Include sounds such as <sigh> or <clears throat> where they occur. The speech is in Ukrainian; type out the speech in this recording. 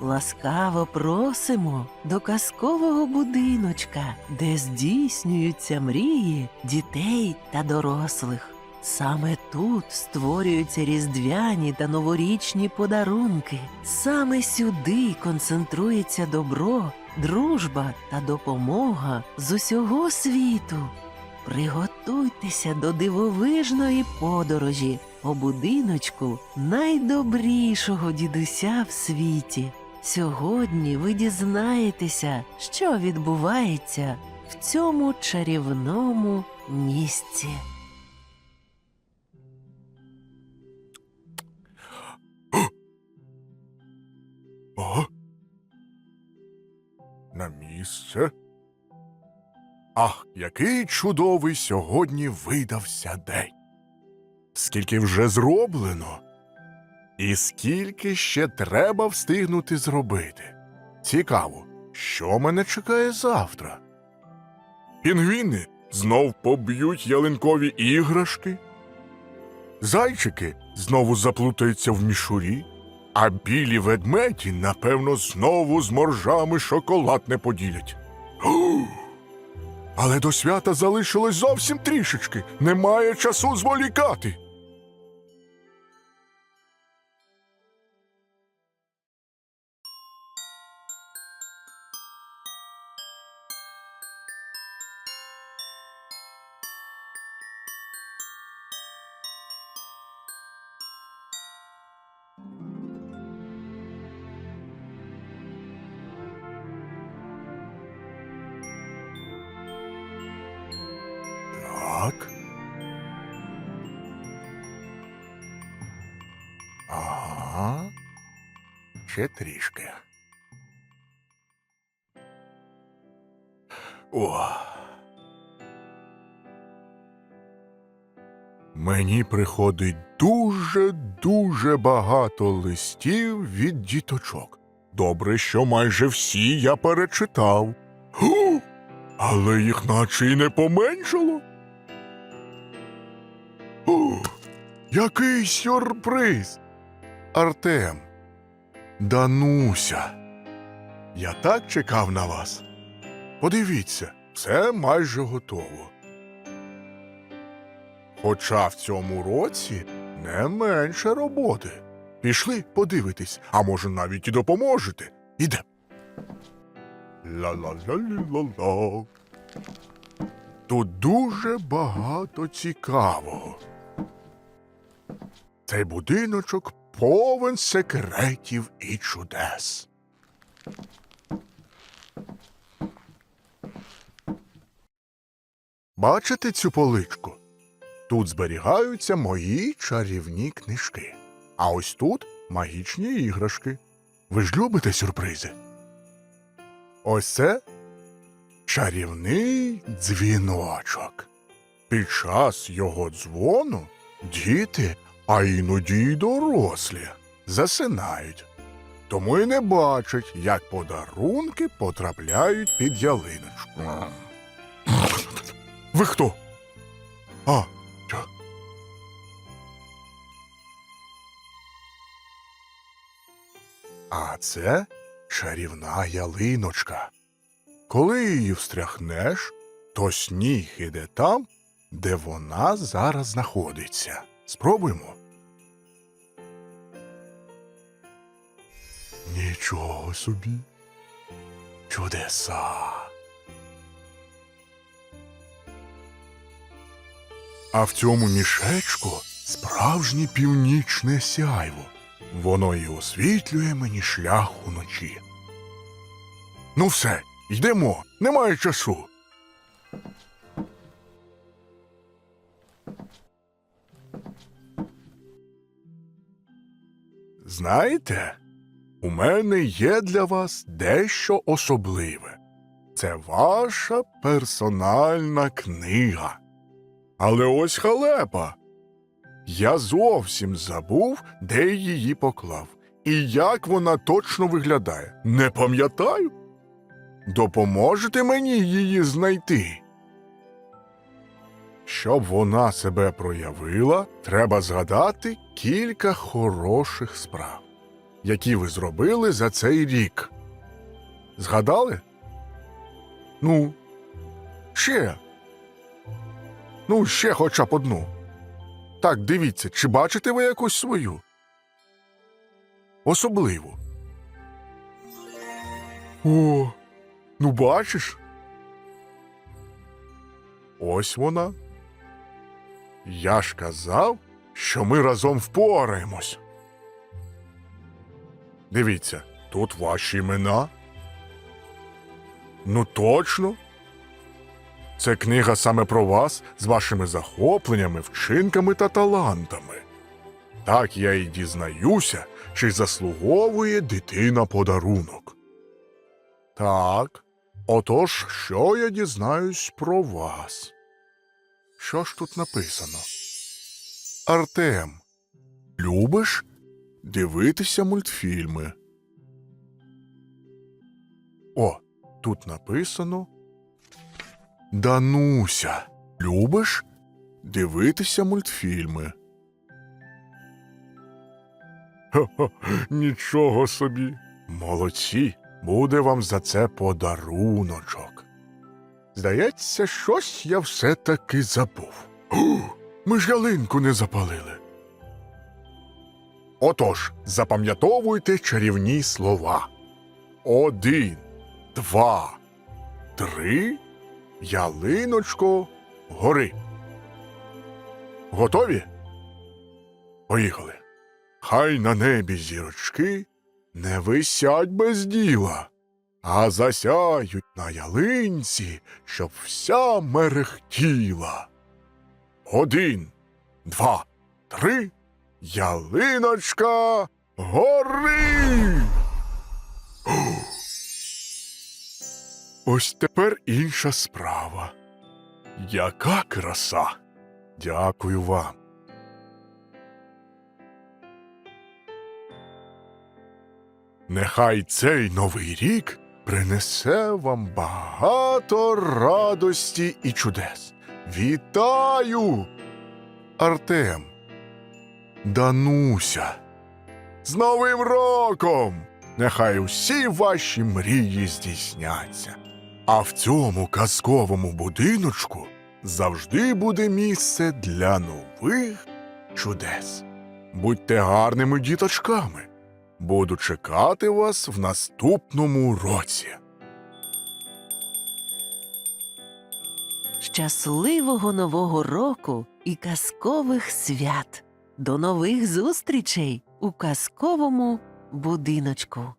Ласкаво просимо до казкового будиночка, де здійснюються мрії дітей та дорослих. Саме тут створюються різдвяні та новорічні подарунки. Саме сюди концентрується добро, дружба та допомога з усього світу. Приготуйтеся до дивовижної подорожі по будиночку найдобрішого дідуся в світі. Сьогодні ви дізнаєтеся, що відбувається в цьому чарівному місці. О. На місце. Ах, який чудовий сьогодні видався день. Скільки вже зроблено, і скільки ще треба встигнути зробити. Цікаво, що мене чекає завтра. Пінгвіни знов поб'ють ялинкові іграшки. Зайчики знову заплутаються в мішурі. А білі ведмеді, напевно, знову з моржами шоколад не поділять. Але до свята залишилось зовсім трішечки. Немає часу зволікати. Ще трішки. О. Мені приходить дуже-дуже багато листів від діточок. Добре, що майже всі я перечитав. Ху! Але їх наче й не поменшало. О, який сюрприз! Артем, Дануся. Я так чекав на вас. Подивіться, все майже готово. Хоча в цьому році не менше роботи. Пішли подивитись, а може навіть і допоможете. Іде. Ла-ла-ла-лі-ла-ла. Тут дуже багато цікавого. Цей будиночок повен секретів і чудес. Бачите цю поличку? Тут зберігаються мої чарівні книжки. А ось тут магічні іграшки. Ви ж любите сюрпризи? Ось це чарівний дзвіночок. Під час його дзвону діти, а іноді й дорослі, засинають. Тому й не бачать, як подарунки потрапляють під ялиночку. <clears throat> Ви хто? А. А це чарівна ялиночка. Коли її встряхнеш, то сніг іде там, де вона зараз знаходиться. Спробуємо. Нічого собі. Чудеса. А в цьому мішечку справжнє північне сяйво. Воно і освітлює мені шлях уночі. Ну все, йдемо, немає часу. Знаєте, у мене є для вас дещо особливе. Це ваша персональна книга. Але ось халепа. Я зовсім забув, де її поклав, і як вона точно виглядає. Не пам'ятаю. Допоможете мені її знайти? Щоб вона себе проявила, треба згадати кілька хороших справ. які ви зробили за цей рік. Згадали? Ну, ще. Ну, ще хоча б одну. Так, дивіться, чи бачите ви якусь свою? Особливу. О, ну бачиш? Ось вона. Я ж казав, що ми разом впораємось. Дивіться, тут ваші імена. Ну точно. Це книга саме про вас з вашими захопленнями, вчинками та талантами. Так я і дізнаюся, чи заслуговує дитина подарунок. Так, отож, що я дізнаюсь про вас? Що ж тут написано? Артем, любиш дивитися мультфільми? О, тут написано. Дануся, любиш дивитися мультфільми? Хо-хо, нічого собі. Молодці, буде вам за це подаруночок. Здається, щось я все-таки забув. О, ми ж ялинку не запалили. Отож, запам'ятовуйте чарівні слова. Один, два, три, ялиночко, гори. Готові? Поїхали. Хай на небі зірочки не висять без діла, а засяють на ялинці, щоб вся мерехтіла. Один, два, три, ялиночка гори. Ось тепер інша справа. Яка краса! Дякую вам. Нехай цей новий рік принесе вам багато радості і чудес. Вітаю! Артем, Дануся. З Новим роком! Нехай усі ваші мрії здійсняться. А в цьому казковому будиночку завжди буде місце для нових чудес. Будьте гарними діточками. Буду чекати вас в наступному році. Щасливого нового року і казкових свят! До нових зустрічей у казковому будиночку.